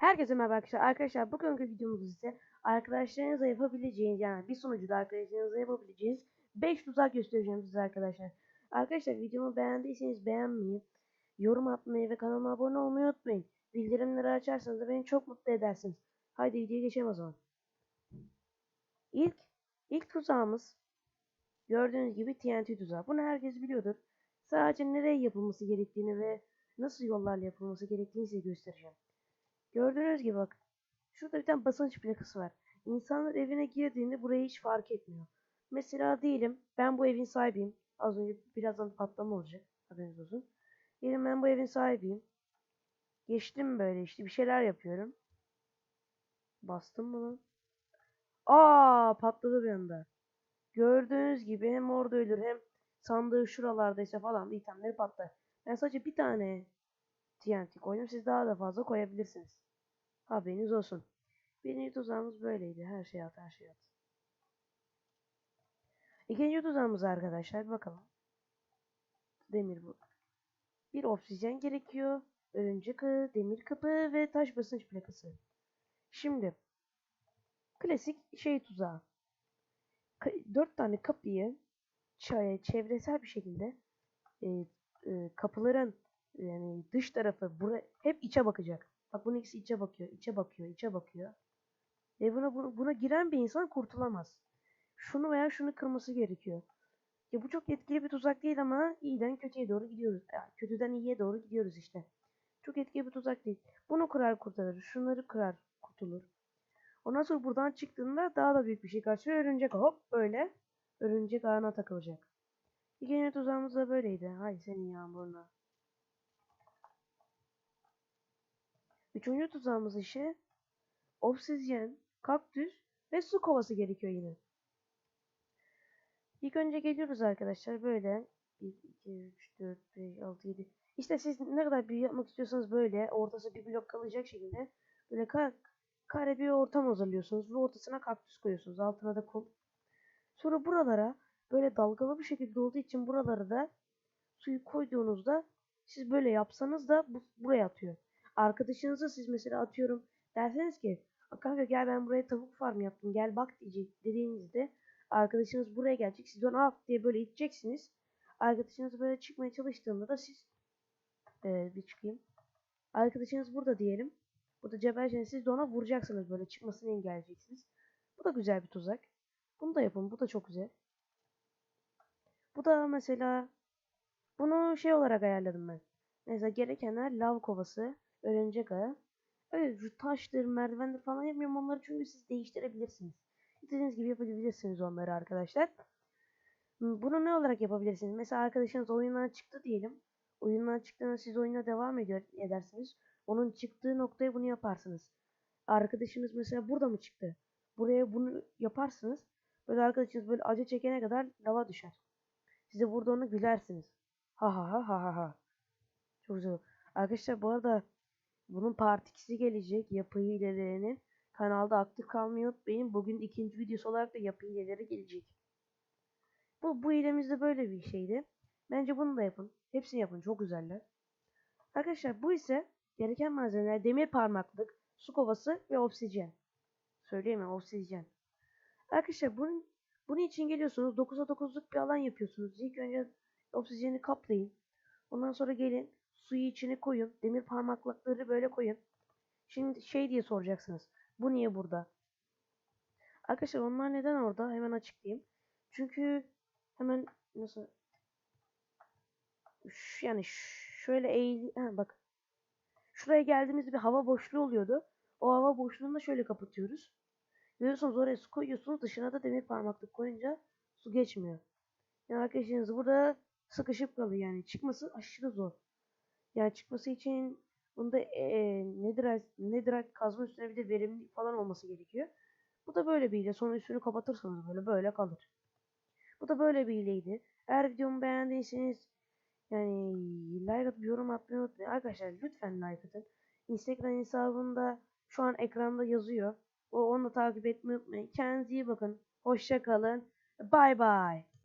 Herkese merhaba arkadaşlar. Arkadaşlar bugünkü videomuz ise arkadaşlarınızla yapabileceğiniz yani bir sunucuda arkadaşlarınızla yapabileceğiniz 5 tuzak göstereceğim size arkadaşlar. Arkadaşlar videomu beğendiyseniz beğenmeyi, yorum atmayı ve kanalıma abone olmayı unutmayın. Bildirimleri açarsanız da beni çok mutlu edersiniz. Haydi videoya geçelim o zaman. İlk, ilk tuzağımız gördüğünüz gibi TNT tuzağı. Bunu herkes biliyordur. Sadece nereye yapılması gerektiğini ve nasıl yollarla yapılması gerektiğini size göstereceğim. Gördüğünüz gibi bak. Şurada bir tane basınç plakası var. İnsanlar evine girdiğinde burayı hiç fark etmiyor. Mesela diyelim ben bu evin sahibiyim. Az önce birazdan patlama olacak. Haberiniz olsun. Diyelim ben bu evin sahibiyim. Geçtim böyle işte bir şeyler yapıyorum. Bastım lan? Aa patladı bir anda. Gördüğünüz gibi hem orada ölür hem sandığı şuralardaysa falan itemleri patlar. Ben sadece bir tane TNT koydum. Siz daha da fazla koyabilirsiniz. Haberiniz olsun. Birinci tuzağımız böyleydi. Her şey at, her şey at. İkinci tuzağımız arkadaşlar bir bakalım. Demir bu. Bir oksijen gerekiyor. Örümcek ağı, demir kapı ve taş basınç plakası. Şimdi klasik şey tuzağı. Dört tane kapıyı çevresel bir şekilde e, e, kapıların yani dış tarafı bura hep içe bakacak. Bak bunun ikisi içe bakıyor, içe bakıyor, içe bakıyor. Ve buna, buna, buna giren bir insan kurtulamaz. Şunu veya şunu kırması gerekiyor. Ya bu çok etkili bir tuzak değil ama iyiden kötüye doğru gidiyoruz. Yani kötüden iyiye doğru gidiyoruz işte. Çok etkili bir tuzak değil. Bunu kırar kurtarır. Şunları kırar kurtulur. Ondan sonra buradan çıktığında daha da büyük bir şey karşılıyor. Örümcek hop böyle. Örümcek ağına takılacak. İkinci tuzağımız da böyleydi. Hay senin yağmuruna. Üçüncü tuzağımız ise obsidyen, kaktüs ve su kovası gerekiyor yine. İlk önce geliyoruz arkadaşlar böyle. 1, 2, 3, 4, 5, 6, 7. İşte siz ne kadar büyük yapmak istiyorsanız böyle ortası bir blok kalacak şekilde böyle kar, kare bir ortam hazırlıyorsunuz ve ortasına kaktüs koyuyorsunuz. Altına da kum. Sonra buralara böyle dalgalı bir şekilde olduğu için buralara da suyu koyduğunuzda siz böyle yapsanız da bu, buraya atıyor. Arkadaşınıza siz mesela atıyorum derseniz ki kanka gel ben buraya tavuk farm yaptım gel bak diyecek dediğinizde arkadaşınız buraya gelecek siz onu af diye böyle iteceksiniz. Arkadaşınız böyle çıkmaya çalıştığında da siz ee, bir çıkayım. Arkadaşınız burada diyelim. Burada cebelceniz siz de ona vuracaksınız böyle çıkmasını engelleyeceksiniz. Bu da güzel bir tuzak. Bunu da yapın. Bu da çok güzel. Bu da mesela bunu şey olarak ayarladım ben. Mesela gerekenler lav kovası, örümcek ağı. Öyle taştır, merdivendir falan yapmıyorum onları çünkü siz değiştirebilirsiniz. İstediğiniz gibi yapabilirsiniz onları arkadaşlar. Hmm, Bunu ne olarak yapabilirsiniz? Mesela arkadaşınız oyundan çıktı diyelim. Oyundan çıktığında siz oyuna devam ediyor edersiniz. Onun çıktığı noktaya bunu yaparsınız. Arkadaşınız mesela burada mı çıktı? Buraya bunu yaparsınız. Böyle arkadaşınız böyle acı çekene kadar lava düşer. Siz de burada onu gülersiniz. Ha ha ha ha ha ha. Çok güzel. Arkadaşlar bu arada bunun part 2'si gelecek. Yapı hilelerinin. Kanalda aktif kalmayı unutmayın. Bugün ikinci videosu olarak da yapı hileleri gelecek. Bu, bu hilemiz de böyle bir şeydi. Bence bunu da yapın. Hepsini yapın. Çok güzeller. Arkadaşlar bu ise gereken malzemeler demir parmaklık, su kovası ve obsidyen. Söyleyeyim mi? Obsidyen. Arkadaşlar bunun, bunun için geliyorsunuz. 9'a 9'luk bir alan yapıyorsunuz. İlk önce obsidyeni kaplayın. Ondan sonra gelin suyu içine koyun. Demir parmaklıkları böyle koyun. Şimdi şey diye soracaksınız. Bu niye burada? Arkadaşlar onlar neden orada? Hemen açıklayayım. Çünkü hemen nasıl yani şöyle eğil ha, bak. Şuraya geldiğimizde bir hava boşluğu oluyordu. O hava boşluğunu da şöyle kapatıyoruz. Görüyorsunuz oraya su koyuyorsunuz. Dışına da demir parmaklık koyunca su geçmiyor. Yani arkadaşlarınız burada sıkışıp kalıyor yani. Çıkması aşırı zor. Yani çıkması için bunda ee, nedir nedir kazma üstüne bir de verimli falan olması gerekiyor. Bu da böyle bir hile. Sonra üstünü kapatırsanız böyle böyle kalır. Bu da böyle bir hileydi. Eğer videomu beğendiyseniz yani like atıp yorum atmayı unutmayın. Arkadaşlar lütfen like atın. Instagram hesabında şu an ekranda yazıyor. O onu da takip etmeyi unutmayın. Kendinize iyi bakın. Hoşça kalın. Bay bay.